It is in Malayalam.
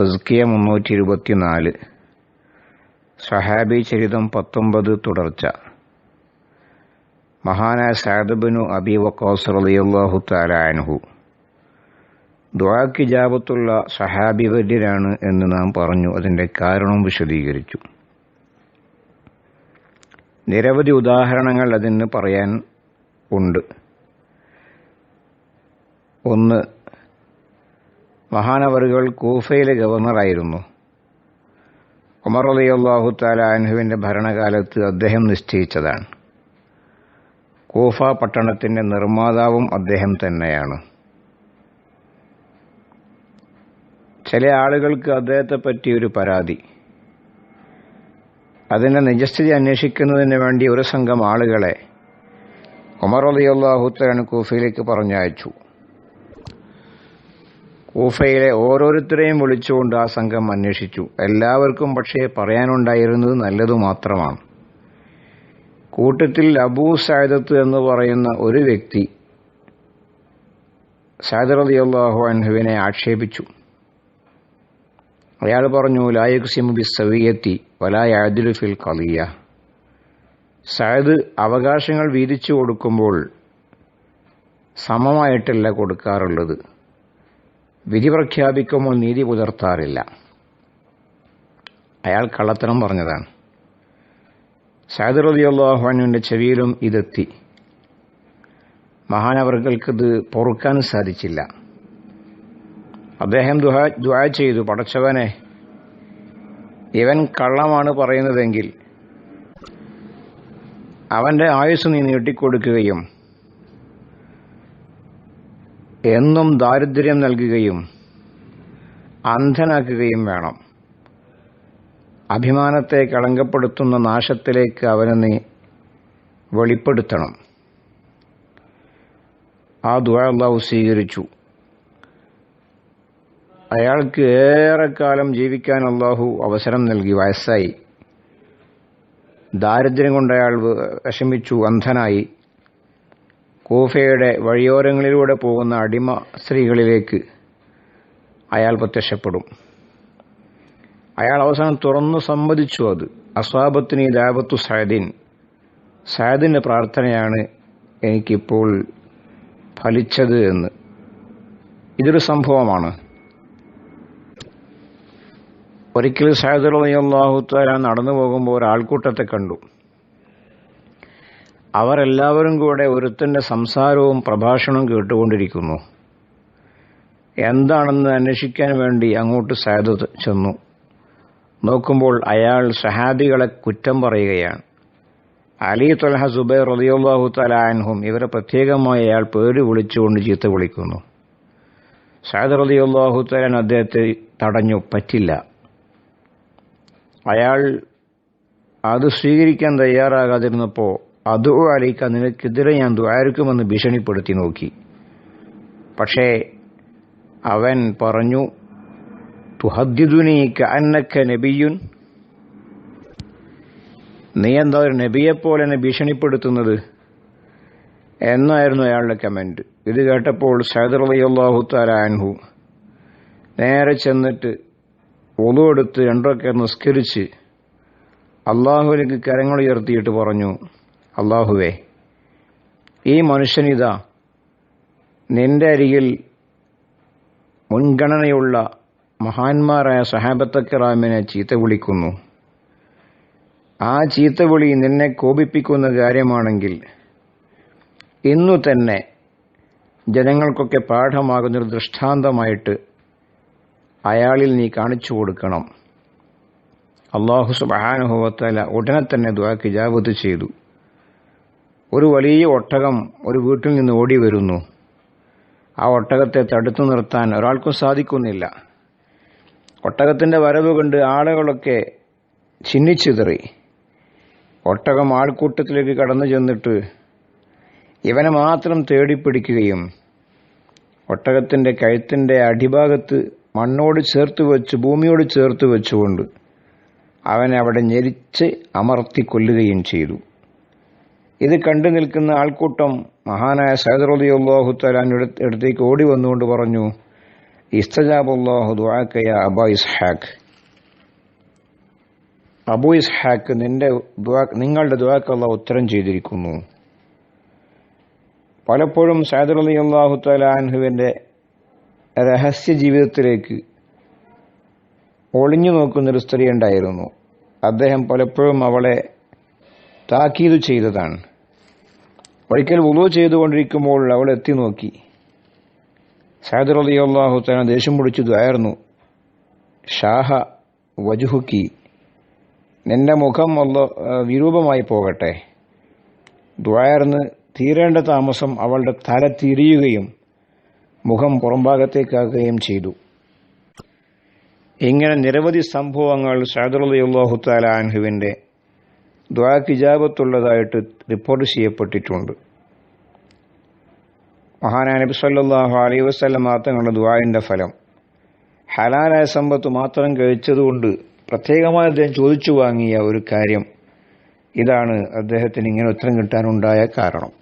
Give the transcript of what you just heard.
തസ്കിയ മുന്നൂറ്റി ഇരുപത്തിനാല് സഹാബി ചരിതം പത്തൊമ്പത് തുടർച്ച. മഹാനായ സാദബിനു അബി വക്കോസ് റളിയല്ലാഹു താലാൻഹു ഇജാബത്തുള്ള സഹാബി വര്യരാണ് എന്ന് നാം പറഞ്ഞു അതിന്റെ കാരണം വിശദീകരിച്ചു. നിരവധി ഉദാഹരണങ്ങൾ അതിന് പറയാൻ ഉണ്ട്. ഒന്ന് മഹാനവറുകൾ കൂഫയിലെ ഗവർണറായിരുന്നു. ഉമർ അള്ളാഹു താല അൻഹുവിന്റെ ഭരണകാലത്ത് അദ്ദേഹം നിശ്ചയിച്ചതാണ്. കൂഫ പട്ടണത്തിന്റെ നിർമ്മാതാവും അദ്ദേഹം തന്നെയാണ്. ചില ആളുകൾക്ക് അദ്ദേഹത്തെ പറ്റി ഒരു പരാതി. അതിന്റെ നിജസ്ഥിതി അന്വേഷിക്കുന്നതിന് വേണ്ടി ഒരു സംഘം ആളുകളെ ഉമർ അലി താലാണ് കൂഫയിലേക്ക് പറഞ്ഞയച്ചു. കൂഫയിലെ ഓരോരുത്തരെയും വിളിച്ചുകൊണ്ട് ആ സംഘം അന്വേഷിച്ചു. എല്ലാവർക്കും പക്ഷേ പറയാനുണ്ടായിരുന്നത് നല്ലതു മാത്രമാണ്. കൂട്ടത്തിൽ അബൂ സായദത്ത് എന്ന് പറയുന്ന ഒരു വ്യക്തി അള്ളാഹു അൻഹുവിനെ ആക്ഷേപിച്ചു. അയാൾ പറഞ്ഞു ലായുക്സിമു ബി സവിയത്തി വലായാദിലു ഫിൽ കളിയ സായദ് അവകാശങ്ങൾ വീതിച്ചു കൊടുക്കുമ്പോൾ സമമായിട്ടല്ല കൊടുക്കാറുള്ളത്. വിധി പ്രഖ്യാപിക്കുമ്പോൾ നീതി പുലർത്താറില്ല. അയാൾ കള്ളത്തരം പറഞ്ഞതാണ്. സാദർ അലി അള്ളാഹുവിന്റെ ചെവിയിലും ഇതെത്തി. മഹാനവർകൾക്കിത് പൊറുക്കാൻ സാധിച്ചില്ല. അദ്ദേഹം ദുഹാ ദുഹ ചെയ്തു. പടച്ചവനെ ഇവൻ കള്ളമാണ് പറയുന്നതെങ്കിൽ അവന്റെ ആയുസ് നീ നീട്ടിക്കൊടുക്കുകയും എന്നും ദാരിദ്ര്യം നൽകുകയും അന്ധനാക്കുകയും വേണം. അഭിമാനത്തെ കളങ്കപ്പെടുത്തുന്ന നാശത്തിലേക്ക് അവനെ നീ വെളിപ്പെടുത്തണം. ആ ദുആ സ്വീകരിച്ചു. അയാൾക്ക് ഏറെക്കാലം ജീവിക്കാൻ അള്ളാഹു അവസരം നൽകി. വയസ്സായി. ദാരിദ്ര്യം കൊണ്ട് അയാൾ വിഷമിച്ചു അന്ധനായി. കൂഫയുടെ വഴിയോരങ്ങളിലൂടെ പോകുന്ന അടിമ സ്ത്രീകളിലേക്ക് അയാൾ പ്രത്യക്ഷപ്പെടും. അയാൾ അവസാനം തുറന്നു സമ്മതിച്ചു അത്. അസ്വാബത്തിന് ദാബത്തു സയദിൻ. സയദിന്റെ പ്രാർത്ഥനയാണ് എനിക്കിപ്പോൾ ഫലിച്ചത് എന്ന്. ഇതൊരു സംഭവമാണ്. ഒരിക്കൽ സയദ് അള്ളാഹു താല നടന്നു പോകുമ്പോൾ ഒരാൾക്കൂട്ടത്തെ കണ്ടു. അവരെല്ലാവരും കൂടെ ഒരുത്തന്റെ സംസാരവും പ്രഭാഷണവും കേട്ടുകൊണ്ടിരിക്കുന്നു. എന്താണെന്ന് അന്വേഷിക്കാൻ വേണ്ടി അങ്ങോട്ട് സയദ് ചെന്നു. നോക്കുമ്പോൾ അയാൾ സഹാബികളെ കുറ്റം പറയുകയാണ്. അലി തൊലഹ സുബൈർ റതിയോബാഹു തലാൻഹും ഇവരെ പ്രത്യേകമായി അയാൾ പേര് വിളിച്ചുകൊണ്ട് ചീത്ത വിളിക്കുന്നു. സയദ് റതിയോബാഹു തലാൻ അദ്ദേഹത്തെ തടഞ്ഞു. പറ്റില്ല. അയാൾ അത് സ്വീകരിക്കാൻ തയ്യാറാകാതിരുന്നപ്പോൾ അതോ അലൈക്ക നിനക്കെതിരെ ഞാൻ ദ്വാരക്കുമെന്ന് ഭീഷണിപ്പെടുത്തി നോക്കി. പക്ഷേ അവൻ പറഞ്ഞു തുഹദ്ദിദുനി അന്നക്ക നബിയുൻ. നീ എന്താ ഒരു നബിയെപ്പോലെ എന്നെ ഭീഷണിപ്പെടുത്തുന്നത്? എന്നായിരുന്നു അയാളുടെ കമന്റ്. ഇത് കേട്ടപ്പോൾ സൈദർ അലിയല്ലാഹു താലാൻഹു നേരെ ചെന്നിട്ട് ഒതുവെടുത്ത് രണ്ടൊക്കെ നിസ്കരിച്ച് അള്ളാഹുവിലേക്ക് കരങ്ങൾ ഉയർത്തിയിട്ട് പറഞ്ഞു അള്ളാഹുവേ ഈ മനുഷ്യനിതാ നിന്റെ അരികിൽ മുൻഗണനയുള്ള മഹാന്മാരായ സഹാബത്തക്കറാമിനെ ചീത്ത വിളിക്കുന്നു. ആ ചീത്തവിളി നിന്നെ കോപിപ്പിക്കുന്ന കാര്യമാണെങ്കിൽ ഇന്നു തന്നെ ജനങ്ങൾക്കൊക്കെ പാഠമാകുന്നൊരു ദൃഷ്ടാന്തമായിട്ട് അയാളിൽ നീ കാണിച്ചു കൊടുക്കണം. അള്ളാഹു സുബാനുഭവത്തല ഉടനെ തന്നെ ദ്വാക്ക് ജാബത്ത് ചെയ്തു. ഒരു വലിയ ഒട്ടകം ഒരു വീട്ടിൽ നിന്ന് ഓടി വരുന്നു. ആ ഒട്ടകത്തെ തടുത്തു നിർത്താൻ ഒരാൾക്കും സാധിക്കുന്നില്ല. ഒട്ടകത്തിന്റെ വരവ് കണ്ട് ആളുകളൊക്കെ ചിന്നിച്ചിതറി ഒട്ടകം ആൾക്കൂട്ടത്തിലേക്ക് കടന്നു ചെന്നിട്ട് ഇവനെ മാത്രം തേടിപ്പിടിക്കുകയും ഒട്ടകത്തിന്റെ കഴുത്തിന്റെ അടിഭാഗത്ത് മണ്ണോട് ചേർത്ത് വെച്ച് ഭൂമിയോട് ചേർത്ത് വെച്ചുകൊണ്ട് അവനെ അവിടെ ഞെരിച്ച് അമർത്തി കൊല്ലുകയും ചെയ്തു. ഇത് കണ്ടു നിൽക്കുന്ന ആൾക്കൂട്ടം മഹാനായ സൈദറുദ്ദിയുള്ളാഹു തലാൻ അടുത്തേക്ക് ഓടി വന്നുകൊണ്ട് പറഞ്ഞു ഇസ്തജാബുല്ലാഹു ദുആക്കയ അബ ഇസ്ഹാഖ്. അബു ഇസ്ഹാഖ് നിന്റെ നിങ്ങളുടെ ദുആക്ക് അള്ളാഹ് ഉത്തരം ചെയ്തിരിക്കുന്നു. പലപ്പോഴും സൈദർ അലി അള്ളാഹു തലാൻഹുവിന്റെ രഹസ്യ ജീവിതത്തിലേക്ക് ഒളിഞ്ഞു നോക്കുന്നൊരു സ്ത്രീ ഉണ്ടായിരുന്നു. അദ്ദേഹം പലപ്പോഴും അവളെ താക്കീത് ചെയ്തതാണ്. ഒരിക്കൽ വുളു ചെയ്തുകൊണ്ടിരിക്കുമ്പോൾ അവൾ എത്തി നോക്കി. സൈദർ അലി അള്ളാഹു തന്നെ ദേഷ്യം പിടിച്ചു ദ്വായിരുന്നു ഷാഹ വജുഹുക്കി നിന്റെ മുഖം അല്ല വിരൂപമായി പോകട്ടെ. ദ്വായർന്ന് തീരേണ്ട താമസം അവളുടെ തല തിരിയുകയും മുഖം പുറംഭാഗത്തേക്കാക്കുകയും ചെയ്തു. ഇങ്ങനെ നിരവധി സംഭവങ്ങൾ ഷാദുള്ളാഹു താലാൻഹുവിന്റെ ദ്വാക്കിജാബത്തുള്ളതായിട്ട് റിപ്പോർട്ട് ചെയ്യപ്പെട്ടിട്ടുണ്ട്. മഹാനായ നബി സല്ലല്ലാഹു അലൈഹി മാത്രങ്ങളുടെ ദ്വായിന്റെ ഫലം. ഹലാലായ സമ്പത്ത് മാത്രം കഴിച്ചതുകൊണ്ട് പ്രത്യേകമായി അദ്ദേഹം ചോദിച്ചു വാങ്ങിയ ഒരു കാര്യം ഇതാണ് അദ്ദേഹത്തിന് ഇങ്ങനെ ഉത്തരം കിട്ടാനുണ്ടായ കാരണം.